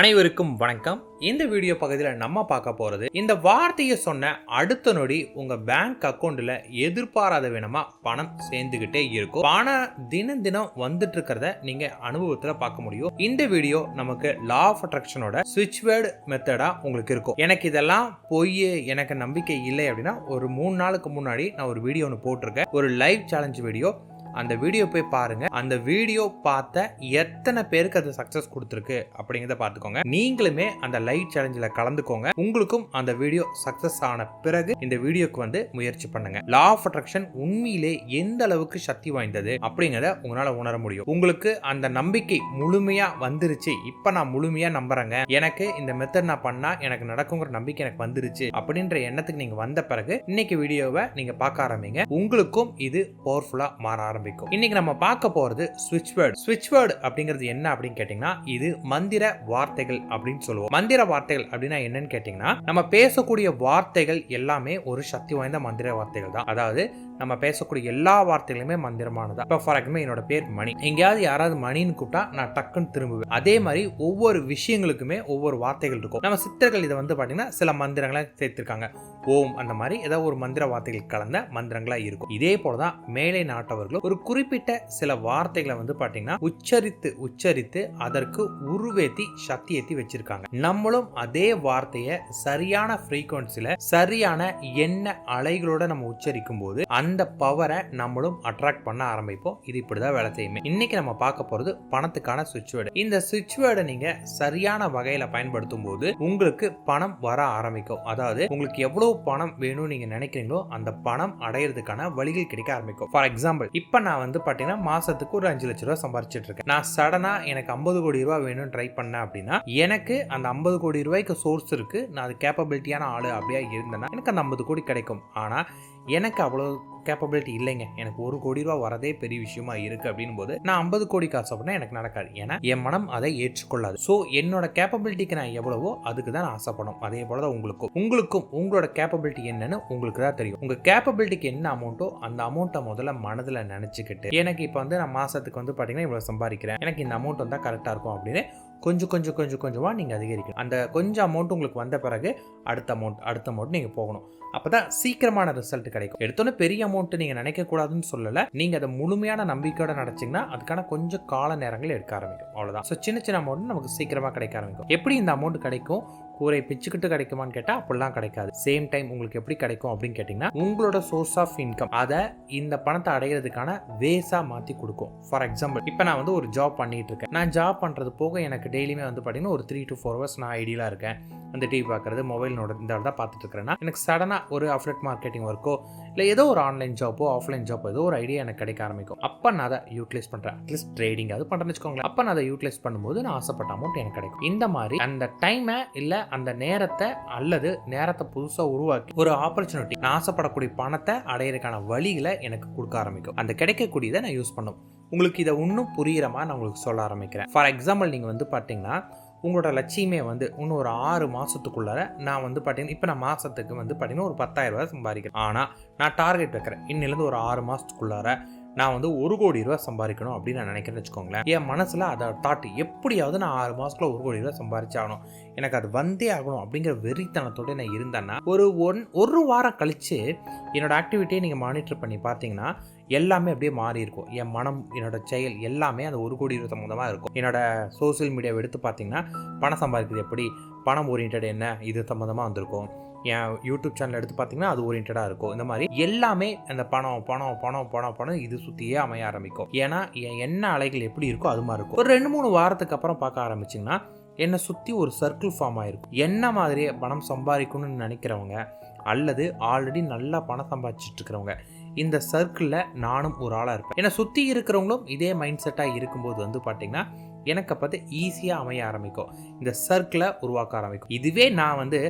அனைவருக்கும் வணக்கம். இந்த வீடியோ பகுதியில் நம்ம பார்க்க போகிறது இந்த வார்த்தையை சொன்ன அடுத்த நொடி உங்கள் பேங்க் அக்கௌண்ட்டில் எதிர்பாராத விதமாக பணம் சேர்ந்துக்கிட்டே இருக்கும். பணம் தினம் தினம் வந்துட்டு இருக்கிறத நீங்கள் அனுபவத்தில் பார்க்க முடியும். இந்த வீடியோ நமக்கு லா ஆஃப் அட்ராக்ஷனோட சுவிட்ச் வேர்டு மெத்தடாக உங்களுக்கு இருக்கும். எனக்கு இதெல்லாம் பொய் எனக்கு நம்பிக்கை இல்லை அப்படின்னா ஒரு மூணு நாளுக்கு முன்னாடி நான் ஒரு வீடியோ ஒன்று போட்டிருக்கேன். ஒரு லைவ் சேலஞ்ச் வீடியோ அந்த வீடியோ போய் பாருங்க. அந்த வீடியோ பார்த்த எத்தனை பேருக்கு அது சக்சஸ் கொடுத்துருக்கு அப்படிங்கிறத பார்த்துக்கோங்க. நீங்களுமே அந்த லைவ் சேலஞ்சில் கலந்துக்கோங்க. உங்களுக்கும் அந்த வீடியோ சக்சஸ் ஆன பிறகு இந்த வீடியோக்கு வந்து முயற்சி பண்ணுங்க. லா ஆஃப் அட்ராக்ஷன் உண்மையிலே எந்த அளவுக்கு சக்தி வாய்ந்தது அப்படிங்கிறத உங்களால உணர முடியும். உங்களுக்கு அந்த நம்பிக்கை முழுமையா வந்துருச்சு. இப்போ நான் முழுமையா நம்புறேங்க. எனக்கு இந்த மெத்தட் நான் பண்ணா எனக்கு நடக்குங்கிற நம்பிக்கை எனக்கு வந்துருச்சு அப்படின்ற எண்ணத்துக்கு நீங்க வந்த பிறகு இன்னைக்கு வீடியோவை நீங்க பார்க்க ஆரம்பிங்க. உங்களுக்கும் இது பவர்ஃபுல்லா மாற ஆரம்பிக்கும். இன்னைக்கு நம்ம பார்க்க போறது ஸ்விட்ச் வேர்டு ஸ்விட்ச் வேர்டு அப்படிங்கிறது என்ன அப்படின்னு கேட்டீங்கன்னா இது மந்திர வார்த்தைகள் அப்படின்னு சொல்லுவோம். மந்திர வார்த்தைகள் அப்படின்னா என்னன்னு கேட்டீங்கன்னா நம்ம பேசக்கூடிய வார்த்தைகள் எல்லாமே ஒரு சக்தி வாய்ந்த மந்திர வார்த்தைகள் தான். அதாவது நம்ம பேசக்கூடிய எல்லா வார்த்தைகளுமே மந்திரமானதா. இப்போ ஃபார் எக்ஸாம்பிள் என்னோட பேர் மணி. எங்கேயாவது யாராவது மணின்னு கூப்பிட்டா நான் டக்குன்னு திரும்புவேன். அதே மாதிரி ஒவ்வொரு விஷயங்களுக்குமே ஒவ்வொரு வார்த்தைகள் இருக்கும். நம்ம சித்தர்கள் இதை வந்து பார்த்தீங்கன்னா சில மந்திரங்களை சேர்த்திருக்காங்க. ஓம் அந்த மாதிரி ஏதாவது ஒரு மந்திர வார்த்தைகள் கலந்த மந்திரங்களா இருக்கும். இதே போலதான் மேலை நாட்டவர்களும் ஒரு குறிப்பிட்ட சில வார்த்தைகளை வந்து பார்த்தீங்கன்னா உச்சரித்து உச்சரித்து அதற்கு உருவேத்தி சக்தி ஏற்றி வச்சிருக்காங்க. நம்மளும் அதே வார்த்தையை சரியான ஃப்ரீக்வன்சில சரியான எண்ண அலைகளோட நம்ம உச்சரிக்கும் போது அந்த பவரை நம்மளும் அட்ராக்ட் பண்ண ஆரம்பிப்போம். இது இப்படிதான் வேலை செய்யுமே. இன்னைக்கு நம்ம பார்க்க போகிறது பணத்துக்கான சுவிட்ச் வேர்டு இந்த சுவிட்ச் வேர்டை சரியான வகையில் பயன்படுத்தும் போது உங்களுக்கு பணம் வர ஆரம்பிக்கும். அதாவது உங்களுக்கு எவ்வளவு பணம் வேணும்னு நீங்கள் நினைக்கிறீங்களோ அந்த பணம் அடையிறதுக்கான வழிகள் கிடைக்க ஆரம்பிக்கும். ஃபார் எக்ஸாம்பிள் இப்போ நான் வந்து பார்த்தீங்கன்னா மாதத்துக்கு ஒரு அஞ்சு லட்ச ரூபா சம்பாரிச்சிட்டு இருக்கேன். நான் சடனாக எனக்கு ஐம்பது கோடி ரூபா வேணும்னு ட்ரை பண்ணேன் அப்படின்னா எனக்கு அந்த ஐம்பது கோடி ரூபாய்க்கு சோர்ஸ் இருக்குது நான் அது கேப்பபிலிட்டியான ஆள் அப்படியே இருந்தேன்னா எனக்கு அந்த ஐம்பது கோடி கிடைக்கும். ஆனால் எனக்கு அவ்வளோ கேப்பபிலிட்டி இல்லைங்க. எனக்கு ஒரு கோடி ரூபா வரதே பெரிய விஷயமா இருக்கு அப்படின் போது நான் ஐம்பது கோடி காசு அப்படின்னா எனக்கு நடக்காது. ஏன்னா என் மனம் அதை ஏற்றுக்கொள்ளாது. ஸோ என்னோட கேப்பபிலிட்டிக்கு நான் எவ்வளவோ அதுக்கு தான் நான் ஆசைப்படும் அதே போல தான் உங்களுக்கும். உங்களுக்கும் உங்களோட கேப்பபிலிட்டி என்னன்னு உங்களுக்கு தான் தெரியும். உங்க கேப்பபிலிட்டிக்கு என்ன அமௌண்ட்டோ அந்த அமௌண்ட்டை முதல்ல மனதில் நினச்சிக்கிட்டு எனக்கு இப்போ வந்து நான் மாசத்துக்கு வந்து பார்த்தீங்கன்னா இவ்வளோ சம்பாதிக்கிறேன். எனக்கு இந்த அமௌண்ட் வந்தால் கரெக்டாக இருக்கும் அப்படின்னு கொஞ்சம் கொஞ்சம் கொஞ்சம் கொஞ்சமாக நீங்கள் அதிகரிக்கணும். அந்த கொஞ்சம் அமௌண்ட் உங்களுக்கு வந்த பிறகு அடுத்த அமௌண்ட் அடுத்த அமௌண்ட் நீங்கள் போகணும். அப்போ தான் சீக்கிரமான ரிசல்ட் கிடைக்கும். எடுத்தோன்னே பெரிய அமௌண்ட் நீங்கள் நினைக்கக்கூடாதுன்னு சொல்லலை. நீங்கள் அதை முழுமையான நம்பிக்கையோட நடச்சிங்கன்னா அதுக்கான கொஞ்சம் கால நேரங்கள் எடுக்க ஆரம்பிக்கும். அவ்வளோதான் ஸோ சின்ன சின்ன அமௌண்ட் நமக்கு சீக்கிரமாக கிடைக்க ஆரம்பிக்கும். எப்படி இந்த அமௌண்ட் கிடைக்கும்? கூரை பிச்சுக்கிட்டு கிடைக்குமான்னு கேட்டால் அப்படிலாம் கிடைக்காது. சேம் டைம் உங்களுக்கு எப்படி கிடைக்கும் அப்படின்னு கேட்டிங்கன்னா உங்களோட சோர்ஸ் ஆஃப் இன்கம் அதை இந்த பணத்தை அடைகிறதுக்கான வேஸாக மாற்றி கொடுக்கும். ஃபார் எக்ஸாம்பிள் இப்போ நான் வந்து ஒரு ஜாப் பண்ணிகிட்டு இருக்கேன். நான் ஜாப் பண்ணுறது போக எனக்கு டெய்லியுமே வந்து பார்த்தீங்கன்னா ஒரு த்ரீ டு ஃபோர் ஹவர்ஸ் நான் ஐடியலாக இருக்கேன். அந்த டிவி பார்க்குறது மொபைல் நோட இந்த தான் பார்த்துட்டு இருக்கிறேன்னா எனக்கு சடனாக ஒரு அஃப்லெட் மார்க்கெட்டிங் ஒர்க்கோ இல்லை ஏதோ ஒரு ஆன்லைன் ஜாப்போ ஆஃப்லைன் ஜாப்போ ஏதோ ஒரு ஐடியா எனக்கு கிடைக்க ஆரம்பிக்கும். அப்போ நான் அதை யூட்டிலைஸ் பண்ணுறேன் அட்லீஸ்ட் ட்ரேடிங் அது பண்ணுறேன்னு வச்சுக்கோங்களேன். அப்போ நான் அதை யூட்டிலைஸ் பண்ணும்போது நான் ஆசைப்பட்ட அமௌண்ட் எனக்கு கிடைக்கும். இந்த மாதிரி அந்த டைமை இல்லை அந்த நேரத்தை அல்லது நேரத்தை புதுசாக உருவாக்கி ஒரு ஆப்பர்ச்சுனிட்டி நான் ஆசைப்படக்கூடிய பணத்தை அடையிறதுக்கான வழிகளை எனக்கு கொடுக்க ஆரம்பிக்கும். அந்த கிடைக்கக்கூடியதை நான் யூஸ் பண்ணும். உங்களுக்கு இதை இன்னும் புரிகிற மாதிரி நான் உங்களுக்கு சொல்ல ஆரம்பிக்கிறேன். ஃபார் எக்ஸாம்பிள் நீங்கள் வந்து பார்த்தீங்கன்னா உங்களோட லட்சியமே வந்து இன்னும் ஒரு ஆறு மாதத்துக்குள்ளார நான் வந்து பார்த்தீங்கன்னா இப்போ நான் மாதத்துக்கு வந்து பார்த்தீங்கன்னா ஒரு பத்தாயிரம் ரூபாய் சம்பாதிக்கிறேன். ஆனால் நான் டார்கெட் வைக்கிறேன். இன்னிலேருந்து ஒரு ஆறு மாதத்துக்குள்ளார நான் வந்து ஒரு கோடி ரூபா சம்பாதிக்கணும் அப்படின்னு நான் நினைக்கிறேன்னு வச்சுக்கோங்களேன். என் மனசில் அதை தாட் எப்படியாவது நான் ஆறு மாதத்துக்குள்ள ஒரு கோடி ரூபா சம்பாதிச்சாகணும் எனக்கு அது வந்தே ஆகணும் அப்படிங்கிற வெறித்தனத்தோட நான் இருந்தேன்னா ஒரு ஒன் ஒரு வாரம் கழித்து என்னோட ஆக்டிவிட்டியை நீங்கள் மானிட்டர் பண்ணி பார்த்தீங்கன்னா எல்லாமே அப்படியே மாறி இருக்கும். என் மனம் என்னோட செயல் எல்லாமே அந்த ஒரு கோடி இருபத்தி சம்மந்தமாக இருக்கும். என்னோட சோசியல் மீடியாவை எடுத்து பார்த்தீங்கன்னா பணம் சம்பாதிக்கிறது எப்படி? பணம் ஓரியன்ட் என்ன? இது சம்மந்தமாக வந்திருக்கும். என் யூடியூப் சேனல் எடுத்து பார்த்தீங்கன்னா அது ஓரியன்டாக இருக்கும். இந்த மாதிரி எல்லாமே அந்த பணம் பணம் பணம் பணம் பணம் இது சுற்றியே அமைய ஆரம்பிக்கும். ஏன்னா என் என்ன அலைகள் எப்படி இருக்கோ அது மாதிரி இருக்கும். ஒரு ரெண்டு மூணு வாரத்துக்கு அப்புறம் பார்க்க ஆரம்பிச்சிங்கன்னா என்னை சுற்றி ஒரு சர்க்கிள் ஃபார்ம் ஆயிருக்கும். என்ன மாதிரியே பணம் சம்பாதிக்கணும்னு நினைக்கிறவங்க அல்லது ஆல்ரெடி நல்லா பணம் சம்பாதிச்சிட்டு இருக்கிறவங்க இந்த சர்க்கிளில் நானும் ஒரு ஆளாக இருப்பேன். என்னை சுற்றி இருக்கிறவங்களும் இதே மைண்ட் செட்டாக இருக்கும்போது வந்து பார்த்தீங்கன்னா எனக்கு பார்த்து ஈஸியாக அமைய ஆரம்பிக்கும். இந்த சர்க்கிளை உருவாக்க ஆரம்பிக்கும். இதுவே நான் வந்து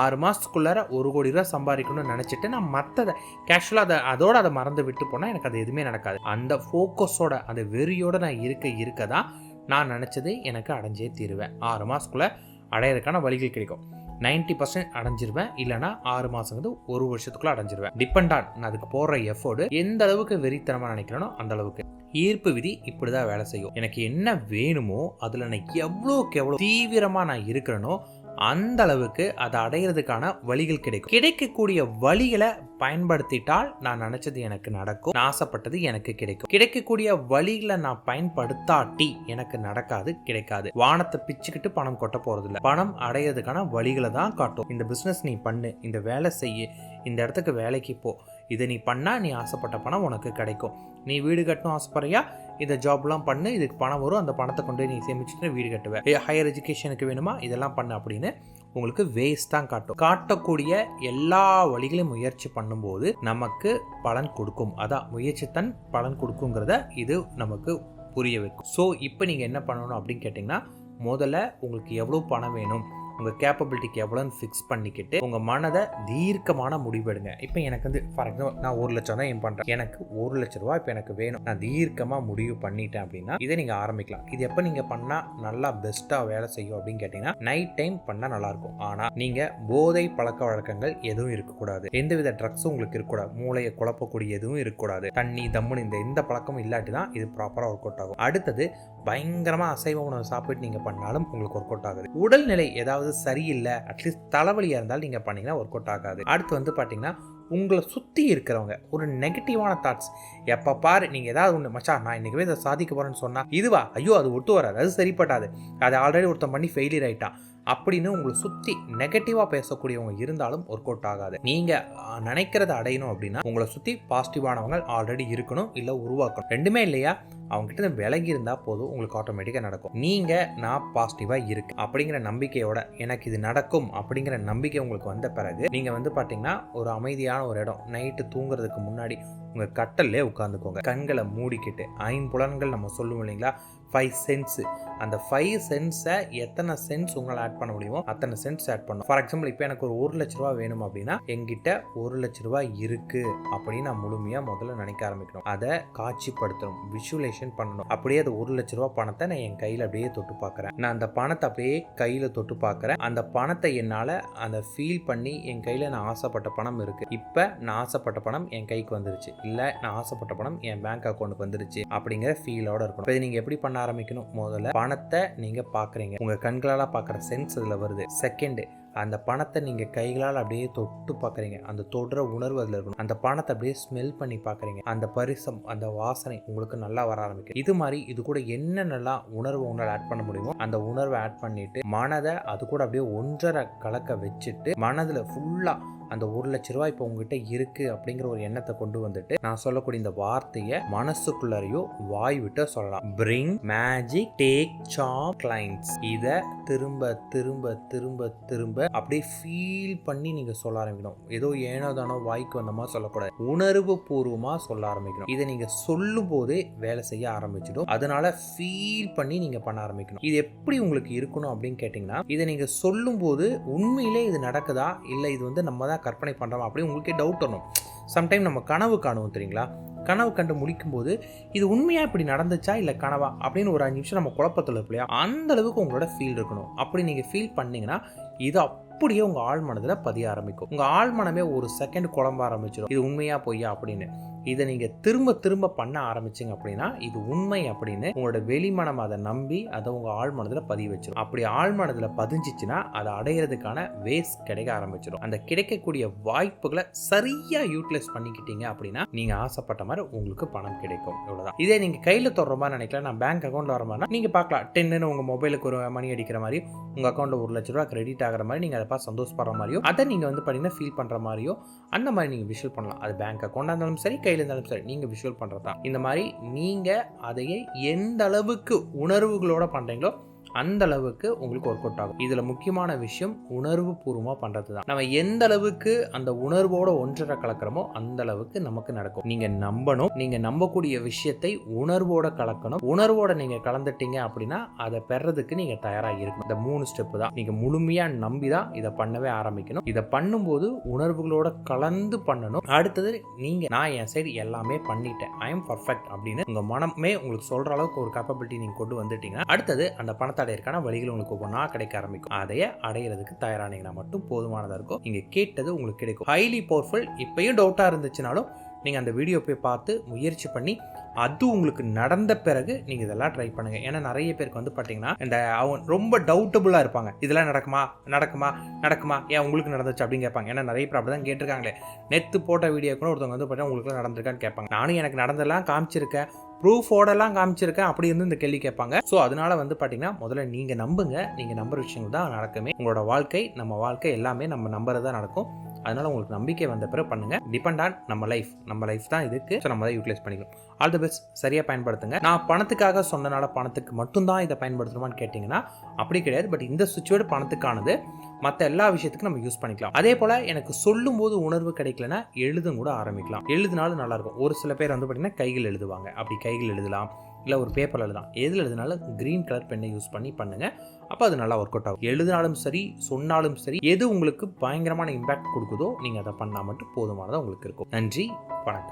ஆறு மாதத்துக்குள்ளார ஒரு கோடி ரூபா சம்பாதிக்கணும்னு நினச்சிட்டு நான் மற்றதை கேஷுவலாக அதை அதோட அதை மறந்து விட்டு போனால் எனக்கு அது எதுவுமே நடக்காது. அந்த ஃபோக்கஸோட அந்த வெறியோடு நான் இருக்க இருக்க தான் நான் நினச்சது எனக்கு அடைஞ்சே தீருவேன். ஆறு மாதத்துக்குள்ளே அடையிறதுக்கான வழிகள் கிடைக்கும். நைன்டி பர்சன்ட் அடைஞ்சிருவேன். இல்லைனா ஆறு மாதங்கிறது ஒரு வருஷத்துக்குள்ள அடைஞ்சிருவேன். டிபெண்ட் ஆன் நான் அதுக்கு போடுற எஃபோர்டு எந்த அளவுக்கு வெறித்தனமாக நினைக்கிறேனோ அந்த அளவுக்கு. ஈர்ப்பு விதி இப்படிதான் வேலை செய்யும். எனக்கு என்ன வேணுமோ அதில் நான் எவ்வளோக்கு எவ்வளோ தீவிரமாக நான் இருக்கிறேனோ அந்த அளவுக்கு அதை அடையிறதுக்கான வழிகள் கிடைக்கும். கிடைக்கக்கூடிய வழிகளை பயன்படுத்திட்டால் நான் நினச்சது எனக்கு நடக்கும். நான் ஆசைப்பட்டது எனக்கு கிடைக்கும். கிடைக்கக்கூடிய வழிகளை நான் பயன்படுத்தாட்டி எனக்கு நடக்காது கிடைக்காது. வானத்தை பிச்சுக்கிட்டு பணம் கொட்ட போறது பணம் அடையிறதுக்கான வழிகளை தான் காட்டும். இந்த பிஸ்னஸ் நீ பண்ணு இந்த வேலை செய்ய இந்த இடத்துக்கு வேலைக்கு போ. இதை நீ பண்ணால் நீ ஆசைப்பட்ட பணம் உனக்கு கிடைக்கும். நீ வீடு கட்டணும் ஆசைப்படுறியா? இந்த ஜாப்லாம் பண்ணு இதுக்கு பணம் வரும் அந்த பணத்தை கொண்டு போய் நீ சேமிச்சுட்டு வீடு கட்டுவேன் ஹையர் எஜுகேஷனுக்கு வேணுமா? இதெல்லாம் பண்ணு அப்படின்னு உங்களுக்கு வேஸ்ட் தான் காட்டும். காட்டக்கூடிய எல்லா வழிகளையும் முயற்சி பண்ணும்போது நமக்கு பலன் கொடுக்கும். அதான் முயற்சி தன் பலன் கொடுக்குங்கிறத இது நமக்கு புரிய வைக்கும். ஸோ இப்போ நீங்கள் என்ன பண்ணணும் அப்படின்னு கேட்டிங்கன்னா முதல்ல உங்களுக்கு எவ்வளோ பணம் வேணும்? உங்கள் கேப்பபிலிட்டிக்கு எவ்வளோன்னு ஃபிக்ஸ் பண்ணிக்கிட்டு உங்கள் மனதை தீர்க்கமான முடிவெடுங்க இப்போ எனக்கு வந்து ஃபார் எக்ஸாம்பிள் நான் ஒரு லட்சம் தான் ஏன் பண்ணுறேன் எனக்கு ஒரு லட்ச ரூபா இப்போ எனக்கு வேணும். நான் தீர்க்கமாக முடிவு பண்ணிட்டேன் அப்படின்னா இதை நீங்கள் ஆரம்பிக்கலாம். இது எப்போ நீங்கள் பண்ணால் நல்லா பெஸ்ட்டாக வேலை செய்யும் அப்படின்னு கேட்டிங்கன்னா நைட் டைம் பண்ணால் நல்லாயிருக்கும். ஆனால் நீங்கள் போதை பழக்க வழக்கங்கள் எதுவும் இருக்கக்கூடாது. எந்தவித ட்ரக்ஸும் உங்களுக்கு இருக்கக்கூடாது. மூளையை குழப்பக்கூடிய எதுவும் இருக்கக்கூடாது. தண்ணி தம்முன்னு இந்த எந்த பழக்கமும் இல்லாட்டி தான் இது ப்ராப்பராக ஒர்க் அவுட் ஆகும். அடுத்தது பயங்கரமாக அசைவ உணவு சாப்பிட்டு நீங்கள் பண்ணாலும் உங்களுக்கு ஒர்க் அவுட் ஆகுது. உடல்நிலை ஏதாவது சரியில்லை அட்லீஸ்ட் தலைவலியாக இருந்தாலும் நீங்கள் பண்ணிங்கன்னா ஒர்க் அவுட் ஆகாது. அடுத்து வந்து பார்த்தீங்கன்னா உங்களை சுற்றி இருக்கிறவங்க ஒரு நெகட்டிவான தாட்ஸ் எப்போ பாரு நீங்கள் ஏதாவது ஒன்று மச்சா நான் இன்றைக்கி இதை சாதிக்க போகிறேன்னு சொன்னால் இதுவா? ஐயோ அது ஒத்து வராது அது சரிப்பட்டாது. அது ஆல்ரெடி ஒருத்தன் பண்ணி ஃபெயிலியர் ஆகிட்டான் அப்படின்னு உங்களை சுற்றி நெகட்டிவாக பேசக்கூடியவங்க இருந்தாலும் ஒர்க் அவுட் ஆகாது. நீங்கள் நினைக்கிறத அடையணும் அப்படின்னா உங்களை சுற்றி பாசிட்டிவானவங்க ஆல்ரெடி இருக்கணும் இல்லை உருவாக்கணும். ரெண்டுமே இல்லையா? அவங்க கிட்ட விலகி இருந்தால் போதும் உங்களுக்கு ஆட்டோமேட்டிக்காக நடக்கும். நீங்கள் நான் பாசிட்டிவாக இருக்கு அப்படிங்கிற நம்பிக்கையோட எனக்கு இது நடக்கும் அப்படிங்கிற நம்பிக்கை உங்களுக்கு வந்த பிறகு நீங்கள் வந்து பார்த்தீங்கன்னா ஒரு அமைதியான ஒரு இடம் நைட்டு தூங்குறதுக்கு முன்னாடி உங்கள் கட்டல்லே உட்காந்துக்கோங்க கண்களை மூடிக்கிட்டு ஐம்புலன்கள் நம்ம சொல்லுவோம் இல்லைங்களா? ஃபைவ் சென்ஸு அந்த ஃபைவ் சென்ஸை எத்தனை சென்ஸ் உங்களால் ஆட் பண்ண முடியுமோ அத்தனை சென்ஸ் ஆட் பண்ணும் ஃபார் எக்ஸாம்பிள் இப்போ எனக்கு ஒரு ஒரு லட்ச ரூபா வேணும் அப்படின்னா எங்கிட்ட ஒரு லட்ச ரூபா இருக்குது அப்படின்னு நான் முழுமையாக முதல்ல நினைக்க ஆரம்பிக்கணும். அதை காட்சிப்படுத்தணும். விஷுவலைசேஷன் பண்ணணும். அப்படியே அது ஒரு லட்ச ரூபா பணத்தை நான் என் கையில் அப்படியே தொட்டு பார்க்குறேன். நான் அந்த பணத்தை அப்படியே கையில் தொட்டு பார்க்குறேன். அந்த பணத்தை என்னால் அந்த ஃபீல் பண்ணி என் கையில் நான் ஆசைப்பட்ட பணம் இருக்குது இப்போ நான் ஆசைப்பட்ட பணம் என் கைக்கு வந்துருச்சு. இல்லை நான் ஆசைப்பட்ட பணம் என் பேங்க் அக்கௌண்ட்டுக்கு வந்துருச்சு அப்படிங்கிற ஃபீலோட இருக்கணும். இப்போ நீங்கள் எப்படி பண்ண ஆரம்பிக்கணும்? முதல்ல பணத்தை நீங்கள் பார்க்குறீங்க. உங்கள் கண்களால் பார்க்குற சென்ஸ் இதில் வருது. செகண்டு அந்த பணத்தை நீங்கள் கைகளால் அப்படியே தொட்டு பார்க்குறீங்க அந்த தொடுற உணர்வு அதில் இருக்கணும். அந்த பணத்தை அப்படியே ஸ்மெல் பண்ணி பார்க்குறீங்க அந்த பரிசம் அந்த வாசனை உங்களுக்கு நல்லா வர ஆரம்பிக்கும். இது மாதிரி இது கூட என்னென்னலாம் உணர்வு உங்களால் ஆட் பண்ண முடியுமோ அந்த உணர்வை ஆட் பண்ணிட்டு மனதை அது கூட அப்படியே ஒன்றரை கலக்க வச்சுட்டு மனதில் ஃபுல்லாக அந்த ஒரு லட்ச ரூபாய் இப்போ உங்ககிட்ட இருக்கு அப்படிங்கிற ஒரு எண்ணத்தை கொண்டு வந்துட்டு நான் சொல்லக்கூடிய இந்த வார்த்தையை மனசுக்குள்ளாரையோ வாய் விட்டு சொல்லலாம். Bring magic take some clients இதை திரும்ப திரும்ப திரும்ப திரும்ப அப்படியே ஃபீல் பண்ணி நீங்க சொல்ல ஆரம்பிக்கணும். ஏதோ ஏனோ தானோ வாய்க்கு வந்த மாதிரி சொல்லக்கூடாது. உணர்வு பூர்வமா சொல்ல ஆரம்பிக்கணும். இதை நீங்க சொல்லும் போதே வேலை செய்ய ஆரம்பிச்சிடும். அதனால ஃபீல் பண்ணி நீங்க பண்ண ஆரம்பிக்கணும். இது எப்படி உங்களுக்கு இருக்கணும் அப்படின்னு கேட்டிங்கன்னா இதை நீங்க சொல்லும் போது உண்மையிலே இது நடக்குதா? இல்லை இது வந்து நம்ம தான் கற்பனை பண்ணுறோம் அப்படின்னு உங்களுக்கே டவுட் வரணும் சம்டைம் நம்ம கனவு காணுவோம் தெரியுங்களா? கனவு கண்டு முடிக்கும்போது இது உண்மையாக இப்படி நடந்துச்சா இல்லை கனவா அப்படின்னு ஒரு அஞ்சு நிமிஷம் நம்ம குழப்பத்தில் இருப்போம் இல்லையா? அந்த அளவுக்கு உங்களோட ஃபீல் இருக்கணும். அப்படி நீங்கள் ஃபீல் பண்ணீங்கன்னா இது அப்படியே உங்கள் ஆழ் மனதில் பதிய ஆரம்பிக்கும். உங்கள் ஆழ் மனமே ஒரு செகண்ட் குழம்ப ஆரம்பிச்சிடும் இது உண்மையா பொய்யா அப்படின்னு. இதை நீங்கள் திரும்ப திரும்ப பண்ண ஆரம்பிச்சிங்க அப்படின்னா இது உண்மை அப்படின்னு உங்களோட வெளிமனம் அதை நம்பி அதை உங்கள் ஆழ் மனதில் பதிய வச்சிடும் அப்படி ஆழ் மனதில் பதிஞ்சிச்சுன்னா அதை அடையிறதுக்கான வேஸ் கிடைக்க ஆரம்பிச்சிடும் அந்த கிடைக்கக்கூடிய வாய்ப்புகளை சரியாக யூட்டிலைஸ் பண்ணிக்கிட்டீங்க அப்படின்னா நீங்கள் ஆசைப்பட்ட மாதிரி உங்களுக்கு பணம் கிடைக்கும். இவ்வளோதான் இதே நீங்கள் கையில் தொடர மாதிரி நினைக்கலாம். நான் பேங்க் அக்கௌண்ட்டில் வர மாதிரி நீங்கள் பார்க்கலாம். டென்னு உங்கள் மொபைலுக்கு ஒரு மணி அடிக்கிற மாதிரி உங்கள் அக்கௌண்ட்டில் ஒரு லட்ச ரூபா கிரெடிட் ஆகிற மாதிரி நீங்கள் அதை பார்த்து சந்தோஷப்படுற மாதிரியோ அதை நீங்கள் வந்து பார்த்தீங்கன்னா ஃபீல் பண்ணுற மாதிரியோ அந்த மாதிரி நீங்கள் விஷயம் பண்ணலாம். அது பேங்க் அக்கௌண்ட்டாக இருந்தாலும் சரி கையில் இருந்தாலும் சரி நீங்கள் விஷுவல் பண்ணுறது தான் இந்த மாதிரி நீங்கள் அதையே எந்த அளவுக்கு உணர்வுகளோட பண்ணுறீங்களோ அந்த அளவுக்கு உங்களுக்கு ஒர்க் அவுட் ஆகும். இதில் முக்கியமான விஷயம் உணர்வு பூர்வமாக பண்ணுறது தான் நம்ம எந்த அளவுக்கு அந்த உணர்வோட ஒன்றரை கலக்கிறோமோ அந்த அளவுக்கு நமக்கு நடக்கும். நீங்கள் நம்பணும். நீங்கள் நம்பக்கூடிய விஷயத்தை உணர்வோட கலக்கணும். உணர்வோட நீங்கள் கலந்துட்டீங்க அப்படின்னா அதை பெறதுக்கு நீங்கள் தயாராக இருக்கணும். இந்த மூணு ஸ்டெப்பு தான். நீங்கள் முழுமையாக நம்பி தான் இதை பண்ணவே ஆரம்பிக்கணும். இதை பண்ணும்போது உணர்வுகளோட கலந்து பண்ணணும். அடுத்தது நீங்கள் நான் என் சைடு எல்லாமே பண்ணிட்டேன். ஐ எம் பர்ஃபெக்ட் அப்படின்னு உங்கள் மனமே உங்களுக்கு சொல்கிற அளவுக்கு ஒரு கேப்பபிலிட்டி நீங்கள் கொண்டு வந்துட்டீங்கன்னா அடுத்தது அந்த பணத்தை அடையிறதுக்கான வழிகள் உங்களுக்கு ஒவ்வொன்றா கிடைக்க ஆரம்பிக்கும். அதையே அடையிறதுக்கு தயாரானீங்கன்னா மட்டும் போதுமானதாக இருக்கும். நீங்கள் கேட்டது உங்களுக்கு கிடைக்கும். ஹைலி பவர்ஃபுல் இப்பயும் டவுட்டாக இருந்துச்சுனாலும் நீங்கள் அந்த வீடியோ போய் பார்த்து முயற்சி பண்ணி அது உங்களுக்கு நடந்த பிறகு நீங்கள் இதெல்லாம் ட்ரை பண்ணுங்கள் ஏன்னா நிறைய பேருக்கு வந்து பார்த்தீங்கன்னா இந்த அவங்க ரொம்ப டவுட்டபுளாக இருப்பாங்க. இதெல்லாம் நடக்குமா? நடக்குமா? நடக்குமா? ஏன் உங்களுக்கு நடந்துச்சு? அப்படின்னு கேட்பாங்க. ஏன்னா நிறைய பேர் அப்படி தான் கேட்டிருக்காங்களே. நெத்து போட்ட வீடியோ கூட ஒருத்தவங்க வந்து பார்த்தீங்கன்னா உங்களுக்கு நடந்திருக்கான்னு கேட்பாங்க. நானும் எனக்கு நடந்தெல்லாம் காமிச்சிருக்கேன். ப்ரூஃபோடலாம் காமிச்சிருக்கேன். அப்படி இருந்து இந்த கேள்வி கேட்பாங்க. ஸோ அதனால வந்து பார்த்தீங்கன்னா முதல்ல நீங்கள் நம்புங்க. நீங்கள் நம்புற விஷயங்கள் தான் நடக்குமே. உங்களோட வாழ்க்கை நம்ம வாழ்க்கை எல்லாமே நம்ம நம்புறது தான் நடக்கும். அதனால உங்களுக்கு நம்பிக்கை வந்த பிறகு பண்ணுங்க. டிபெண்ட் ஆன் நம்ம லைஃப் நம்ம லைஃப் தான் இதுக்கு ஸோ நம்ம தான் யூட்டிலைஸ் பண்ணிக்கலாம் ஆல் தி பெஸ்ட் சரியாக பயன்படுத்துங்க. நான் பணத்துக்காக சொன்னனால பணத்துக்கு மட்டும்தான் இதை பயன்படுத்தணுமான்னு கேட்டிங்கன்னா அப்படி கிடையாது. பட் இந்த சுச்சுவேட் பணத்துக்கானது. மற்ற எல்லா விஷயத்துக்கும் நம்ம யூஸ் பண்ணிக்கலாம். அதே போல் எனக்கு சொல்லும் போது உணர்வு கிடைக்கலனா எழுதும் கூட ஆரம்பிக்கலாம். எழுதினாலும் நல்லாயிருக்கும் ஒரு சில பேர் வந்து பார்த்திங்கன்னா கைகள் எழுதுவாங்க. அப்படி கைகள் எழுதலாம். இல்லை ஒரு பேப்பரில் எழுதலாம். எதில் எழுதினாலும் க்ரீன் கலர் பெண்ணை யூஸ் பண்ணி பண்ணுங்கள் அப்போ அது நல்லா ஒர்க் அவுட் ஆகும். எழுதினாலும் சரி சொன்னாலும் சரி எது உங்களுக்கு பயங்கரமான இம்பாக்ட் கொடுக்குதோ நீங்கள் அதை பண்ணால் மட்டும் போதுமானதாக உங்களுக்கு இருக்கும். நன்றி. வணக்கம்.